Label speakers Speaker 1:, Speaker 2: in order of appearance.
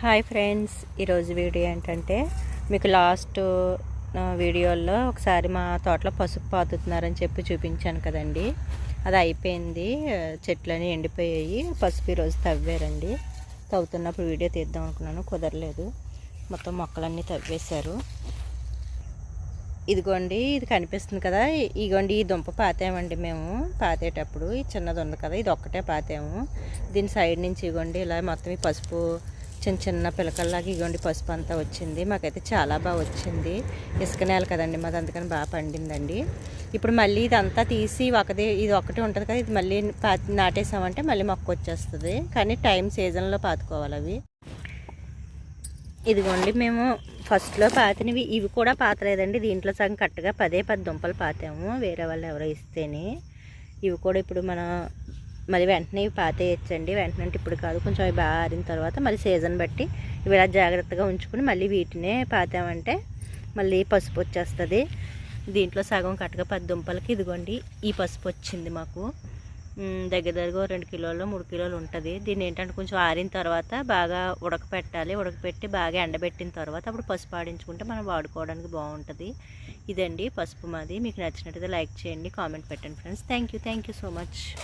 Speaker 1: Hi friends ఈరోజు video ఏంటంటే మీకు లాస్ట్ వీడియోల్లో వీడియోలో ఒకసారి మా తోటలో పసుపు పాతుతున్నారని చెప్పి చూపించాను కదండి. అది అయిపోయింది చెట్లన్నీ ఎండిపోయాయి పసుపు ఈరోజు తవ్వారండి. తవ్వుతున్నప్పుడు వీడియో తీద్దాం అనుకున్నాను కుదరలేదు. మొత్తం మొక్కలన్నీ తవ్వేశారు. ఇదిగోండి ఇది కనిపిస్తుంది కదా ఇదిగోండి ఈ దుంప పాతామండి మేము. పాతేటప్పుడు ఈ చిన్నది ఉంది కదా ఇది ఒక్కటే పాతాము. దీని సైడ్ నుంచి ఇగోండి ఇలా మొత్తం ఈ పసుపు చిన్న చిన్న పిలకల్లాగా ఇగోండి పసుపు అంతా వచ్చింది. మాకైతే చాలా బాగా వచ్చింది. ఇసుక నేల కదండి మాది అందుకని బాగా పండిందండి. ఇప్పుడు మళ్ళీ ఇదంతా తీసి ఒకది ఇది ఒకటి ఉంటుంది కదా ఇది మళ్ళీ పా నాటేసామంటే మళ్ళీ మొక్క వచ్చేస్తుంది. కానీ టైం సీజన్లో పాతుకోవాలి అవి. ఇదిగోండి మేము ఫస్ట్లో పాతినవి ఇవి కూడా పాతలేదండి. దీంట్లో సగం కరెక్ట్గా పదే పది దుంపలు పాతాము. వేరే వాళ్ళు ఎవరో ఇస్తేనే. ఇవి కూడా ఇప్పుడు మన మళ్ళీ వెంటనే ఇవి పాతేయచ్చండి వెంటనే అంటే ఇప్పుడు కాదు. కొంచెం అవి బాగా ఆరిన తర్వాత మళ్ళీ సీజన్ బట్టి ఇవి ఇలా జాగ్రత్తగా ఉంచుకుని మళ్ళీ వీటినే పాతామంటే మళ్ళీ పసుపు వచ్చేస్తుంది. దీంట్లో సగం కట్టగా పది దుంపలకి ఇదిగోండి ఈ పసుపు వచ్చింది మాకు. దగ్గర దగ్గర రెండు కిలోలు మూడు కిలోలు ఉంటుంది. దీన్ని ఏంటంటే కొంచెం ఆరిన తర్వాత బాగా ఉడకపెట్టాలి. ఉడకపెట్టి బాగా ఎండబెట్టిన తర్వాత అప్పుడు పసుపు ఆడించుకుంటే మనం వాడుకోవడానికి బాగుంటుంది. ఇదండి పసుపు మాది. మీకు నచ్చినట్టయితే లైక్ చేయండి కామెంట్ పెట్టండి friends. Thank you. Thank you so much.